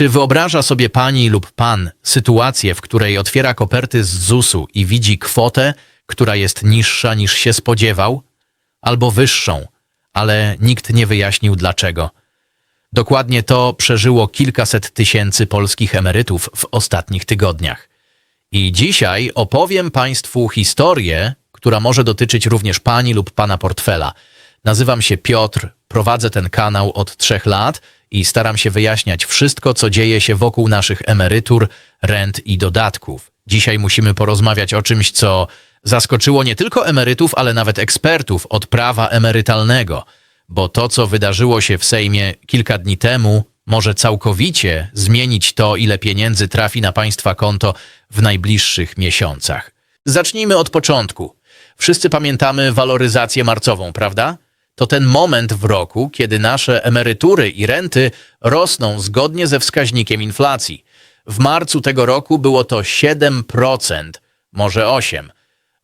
Czy wyobraża sobie pani lub pan sytuację, w której otwiera koperty z ZUS-u i widzi kwotę, która jest niższa niż się spodziewał, albo wyższą, ale nikt nie wyjaśnił dlaczego? Dokładnie to przeżyło kilkaset tysięcy polskich emerytów w ostatnich tygodniach. I dzisiaj opowiem Państwu historię, która może dotyczyć również Pani lub Pana portfela. Nazywam się Piotr, prowadzę ten kanał od trzech lat i staram się wyjaśniać wszystko, co dzieje się wokół naszych emerytur, rent i dodatków. Dzisiaj musimy porozmawiać o czymś, co zaskoczyło nie tylko emerytów, ale nawet ekspertów od prawa emerytalnego, bo to, co wydarzyło się w Sejmie kilka dni temu, może całkowicie zmienić to, ile pieniędzy trafi na Państwa konto w najbliższych miesiącach. Zacznijmy od początku. Wszyscy pamiętamy waloryzację marcową, prawda? To ten moment w roku, kiedy nasze emerytury i renty rosną zgodnie ze wskaźnikiem inflacji. W marcu tego roku było to 7%, może 8%.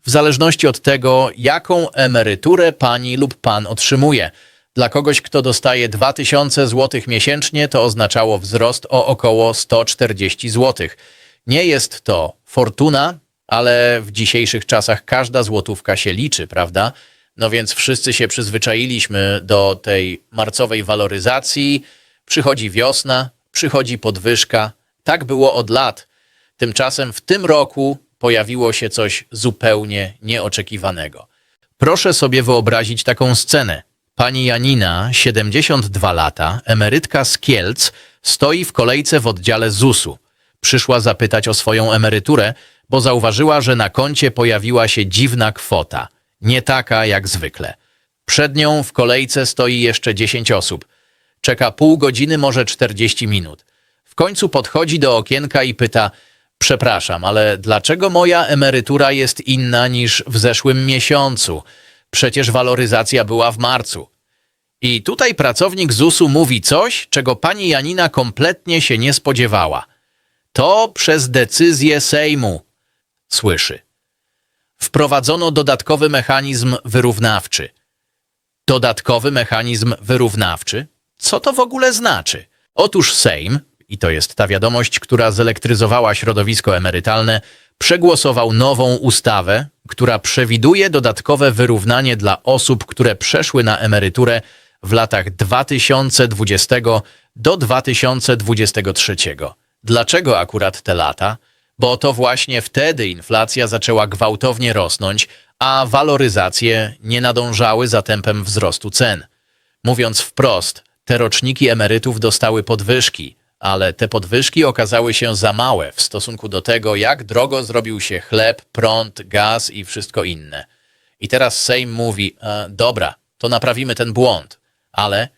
W zależności od tego, jaką emeryturę pani lub pan otrzymuje. Dla kogoś, kto dostaje 2000 zł miesięcznie, to oznaczało wzrost o około 140 zł. Nie jest to fortuna, ale w dzisiejszych czasach każda złotówka się liczy, prawda? No więc wszyscy się przyzwyczailiśmy do tej marcowej waloryzacji. Przychodzi wiosna, przychodzi podwyżka. Tak było od lat. Tymczasem w tym roku pojawiło się coś zupełnie nieoczekiwanego. Proszę sobie wyobrazić taką scenę. Pani Janina, 72 lata, emerytka z Kielc, stoi w kolejce w oddziale ZUS-u. Przyszła zapytać o swoją emeryturę, bo zauważyła, że na koncie pojawiła się dziwna kwota. Nie taka jak zwykle. Przed nią w kolejce stoi jeszcze 10 osób. Czeka pół godziny, może 40 minut. W końcu podchodzi do okienka i pyta: Przepraszam, ale dlaczego moja emerytura jest inna niż w zeszłym miesiącu? Przecież waloryzacja była w marcu. I tutaj pracownik ZUS-u mówi coś, czego pani Janina kompletnie się nie spodziewała. To przez decyzję Sejmu. Słyszy. Wprowadzono dodatkowy mechanizm wyrównawczy. Dodatkowy mechanizm wyrównawczy? Co to w ogóle znaczy? Otóż Sejm, i to jest ta wiadomość, która zelektryzowała środowisko emerytalne, przegłosował nową ustawę, która przewiduje dodatkowe wyrównanie dla osób, które przeszły na emeryturę w latach 2020 do 2023. Dlaczego akurat te lata? Bo to właśnie wtedy inflacja zaczęła gwałtownie rosnąć, a waloryzacje nie nadążały za tempem wzrostu cen. Mówiąc wprost, te roczniki emerytów dostały podwyżki, ale te podwyżki okazały się za małe w stosunku do tego, jak drogo zrobił się chleb, prąd, gaz i wszystko inne. I teraz Sejm mówi: e, Dobra, to naprawimy ten błąd, ale,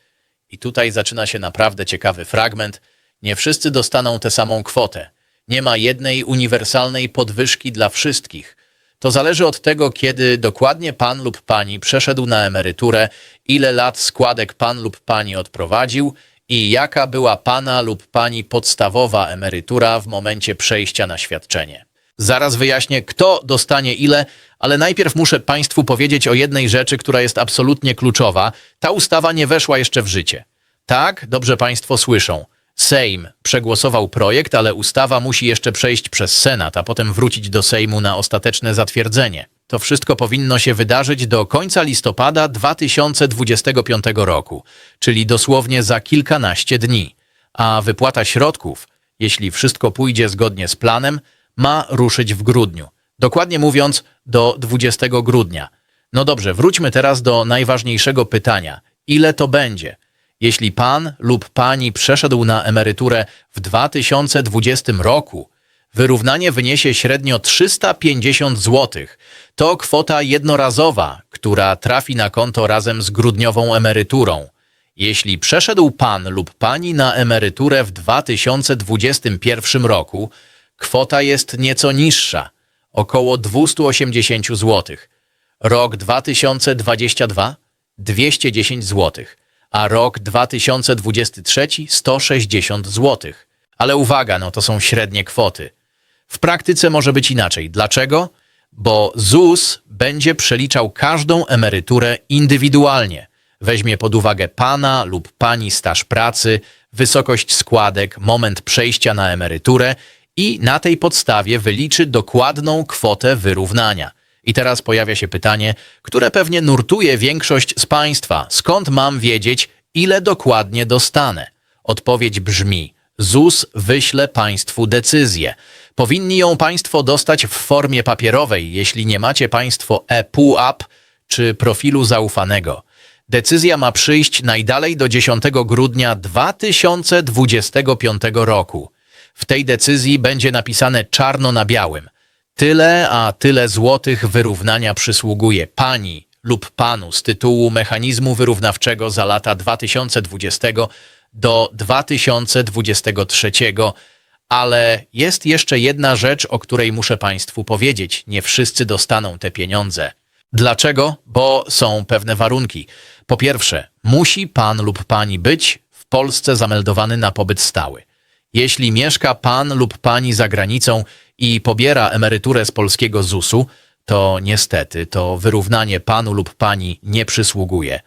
i tutaj zaczyna się naprawdę ciekawy fragment, nie wszyscy dostaną tę samą kwotę. Nie ma jednej uniwersalnej podwyżki dla wszystkich. To zależy od tego, kiedy dokładnie pan lub pani przeszedł na emeryturę, ile lat składek pan lub pani odprowadził i jaka była pana lub pani podstawowa emerytura w momencie przejścia na świadczenie. Zaraz wyjaśnię, kto dostanie ile, ale najpierw muszę Państwu powiedzieć o jednej rzeczy, która jest absolutnie kluczowa. Ta ustawa nie weszła jeszcze w życie. Tak, dobrze Państwo słyszą. Sejm przegłosował projekt, ale ustawa musi jeszcze przejść przez Senat, a potem wrócić do Sejmu na ostateczne zatwierdzenie. To wszystko powinno się wydarzyć do końca listopada 2025 roku, czyli dosłownie za kilkanaście dni. A wypłata środków, jeśli wszystko pójdzie zgodnie z planem, ma ruszyć w grudniu. Dokładnie mówiąc, do 20 grudnia. No dobrze, wróćmy teraz do najważniejszego pytania. Ile to będzie? Jeśli pan lub pani przeszedł na emeryturę w 2020 roku, wyrównanie wyniesie średnio 350 zł. To kwota jednorazowa, która trafi na konto razem z grudniową emeryturą. Jeśli przeszedł pan lub pani na emeryturę w 2021 roku, kwota jest nieco niższa, około 280 zł. Rok 2022 210 zł, a rok 2023 160 zł. Ale uwaga, no to są średnie kwoty. W praktyce może być inaczej. Dlaczego? Bo ZUS będzie przeliczał każdą emeryturę indywidualnie. Weźmie pod uwagę pana lub pani staż pracy, wysokość składek, moment przejścia na emeryturę i na tej podstawie wyliczy dokładną kwotę wyrównania. I teraz pojawia się pytanie, które pewnie nurtuje większość z Państwa. Skąd mam wiedzieć, ile dokładnie dostanę? Odpowiedź brzmi: ZUS wyśle Państwu decyzję. Powinni ją Państwo dostać w formie papierowej, jeśli nie macie Państwo ePUAP czy profilu zaufanego. Decyzja ma przyjść najdalej do 10 grudnia 2025 roku. W tej decyzji będzie napisane czarno na białym. Tyle, a tyle złotych wyrównania przysługuje pani lub panu z tytułu mechanizmu wyrównawczego za lata 2020 do 2023, ale jest jeszcze jedna rzecz, o której muszę Państwu powiedzieć. Nie wszyscy dostaną te pieniądze. Dlaczego? Bo są pewne warunki. Po pierwsze, musi pan lub pani być w Polsce zameldowany na pobyt stały. Jeśli mieszka pan lub pani za granicą i pobiera emeryturę z polskiego ZUS-u, to niestety to wyrównanie panu lub pani nie przysługuje.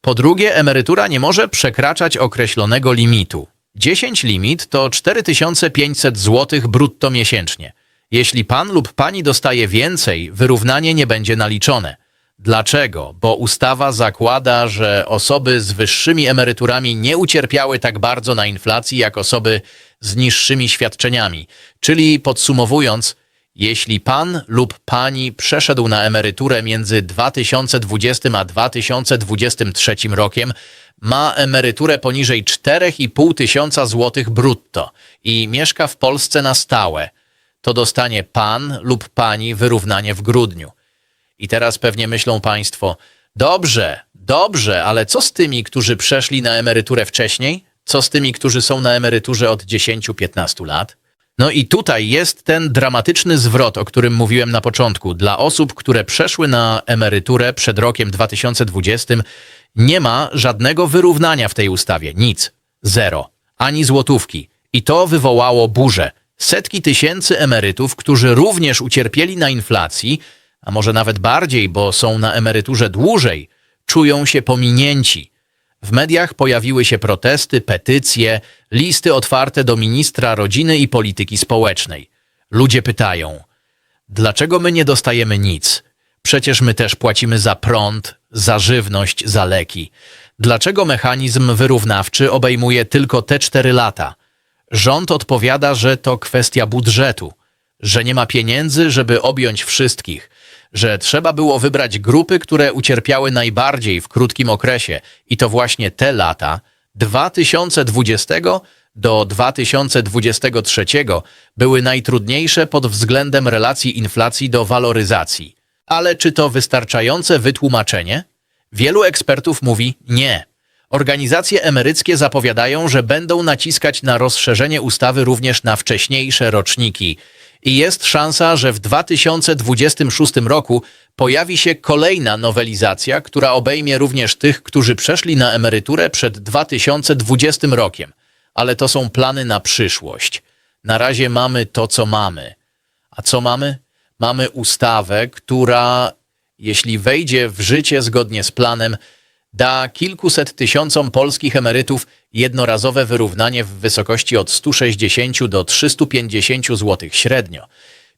Po drugie, emerytura nie może przekraczać określonego limitu. 10 limit to 4500 zł brutto miesięcznie. Jeśli pan lub pani dostaje więcej, wyrównanie nie będzie naliczone. Dlaczego? Bo ustawa zakłada, że osoby z wyższymi emeryturami nie ucierpiały tak bardzo na inflacji jak osoby z niższymi świadczeniami. Czyli podsumowując, jeśli pan lub pani przeszedł na emeryturę między 2020 a 2023 rokiem, ma emeryturę poniżej 4,5 tysiąca złotych brutto i mieszka w Polsce na stałe, to dostanie pan lub pani wyrównanie w grudniu. I teraz pewnie myślą Państwo, dobrze, dobrze, ale co z tymi, którzy przeszli na emeryturę wcześniej? Co z tymi, którzy są na emeryturze od 10-15 lat? No i tutaj jest ten dramatyczny zwrot, o którym mówiłem na początku. Dla osób, które przeszły na emeryturę przed rokiem 2020, nie ma żadnego wyrównania w tej ustawie. Nic. Zero. Ani złotówki. I to wywołało burzę. Setki tysięcy emerytów, którzy również ucierpieli na inflacji, a może nawet bardziej, bo są na emeryturze dłużej, czują się pominięci. W mediach pojawiły się protesty, petycje, listy otwarte do ministra rodziny i polityki społecznej. Ludzie pytają: Dlaczego my nie dostajemy nic? Przecież my też płacimy za prąd, za żywność, za leki. Dlaczego mechanizm wyrównawczy obejmuje tylko te cztery lata? Rząd odpowiada, że to kwestia budżetu, że nie ma pieniędzy, żeby objąć wszystkich, że trzeba było wybrać grupy, które ucierpiały najbardziej w krótkim okresie i to właśnie te lata 2020 do 2023 były najtrudniejsze pod względem relacji inflacji do waloryzacji. Ale czy to wystarczające wytłumaczenie? Wielu ekspertów mówi nie. Organizacje emeryckie zapowiadają, że będą naciskać na rozszerzenie ustawy również na wcześniejsze roczniki. I jest szansa, że w 2026 roku pojawi się kolejna nowelizacja, która obejmie również tych, którzy przeszli na emeryturę przed 2020 rokiem. Ale to są plany na przyszłość. Na razie mamy to, co mamy. A co mamy? Mamy ustawę, która, jeśli wejdzie w życie zgodnie z planem, da kilkuset tysiącom polskich emerytów jednorazowe wyrównanie w wysokości od 160 do 350 zł średnio.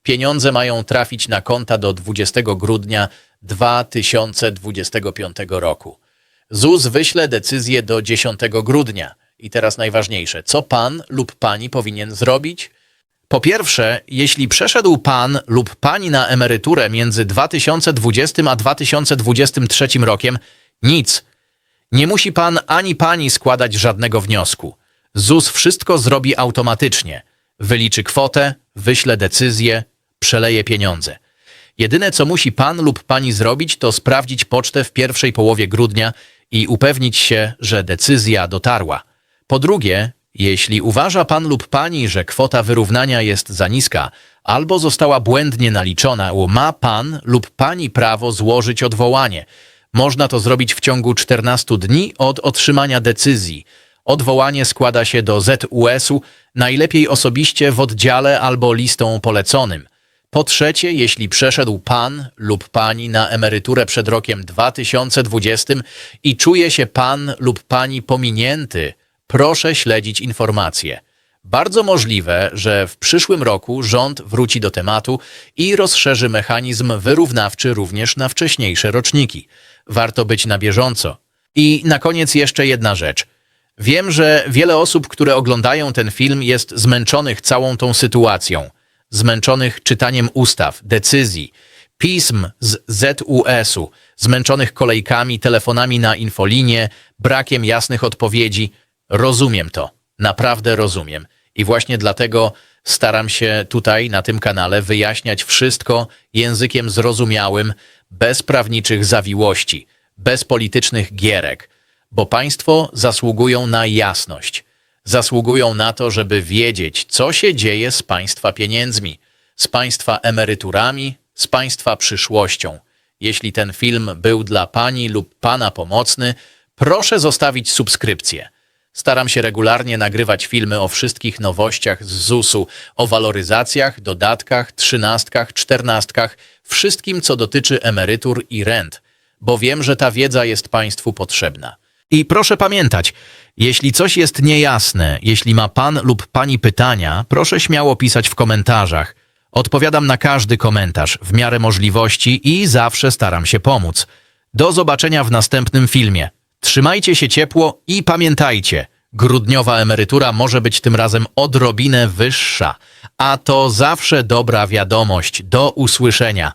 Pieniądze mają trafić na konta do 20 grudnia 2025 roku. ZUS wyśle decyzję do 10 grudnia. I teraz najważniejsze, co pan lub pani powinien zrobić? Po pierwsze, jeśli przeszedł pan lub pani na emeryturę między 2020 a 2023 rokiem, nic. Nie musi pan ani pani składać żadnego wniosku. ZUS wszystko zrobi automatycznie. Wyliczy kwotę, wyśle decyzję, przeleje pieniądze. Jedyne, co musi pan lub pani zrobić, to sprawdzić pocztę w pierwszej połowie grudnia i upewnić się, że decyzja dotarła. Po drugie, jeśli uważa pan lub pani, że kwota wyrównania jest za niska albo została błędnie naliczona, ma pan lub pani prawo złożyć odwołanie. Można to zrobić w ciągu 14 dni od otrzymania decyzji. Odwołanie składa się do ZUS-u, najlepiej osobiście w oddziale albo listą poleconym. Po trzecie, jeśli przeszedł pan lub pani na emeryturę przed rokiem 2020 i czuje się pan lub pani pominięty, proszę śledzić informacje. Bardzo możliwe, że w przyszłym roku rząd wróci do tematu i rozszerzy mechanizm wyrównawczy również na wcześniejsze roczniki. Warto być na bieżąco. I na koniec jeszcze jedna rzecz. Wiem, że wiele osób, które oglądają ten film, jest zmęczonych całą tą sytuacją. Zmęczonych czytaniem ustaw, decyzji, pism z ZUS-u, zmęczonych kolejkami, telefonami na infolinie, brakiem jasnych odpowiedzi. Rozumiem to. Naprawdę rozumiem. I właśnie dlatego staram się tutaj na tym kanale wyjaśniać wszystko językiem zrozumiałym, bez prawniczych zawiłości, bez politycznych gierek, bo państwo zasługują na jasność. Zasługują na to, żeby wiedzieć, co się dzieje z państwa pieniędzmi, z państwa emeryturami, z państwa przyszłością. Jeśli ten film był dla pani lub pana pomocny, proszę zostawić subskrypcję. Staram się regularnie nagrywać filmy o wszystkich nowościach z ZUS-u, o waloryzacjach, dodatkach, trzynastkach, czternastkach, wszystkim, co dotyczy emerytur i rent, bo wiem, że ta wiedza jest Państwu potrzebna. I proszę pamiętać, jeśli coś jest niejasne, jeśli ma Pan lub Pani pytania, proszę śmiało pisać w komentarzach. Odpowiadam na każdy komentarz w miarę możliwości i zawsze staram się pomóc. Do zobaczenia w następnym filmie. Trzymajcie się ciepło i pamiętajcie, grudniowa emerytura może być tym razem odrobinę wyższa, a to zawsze dobra wiadomość. Do usłyszenia.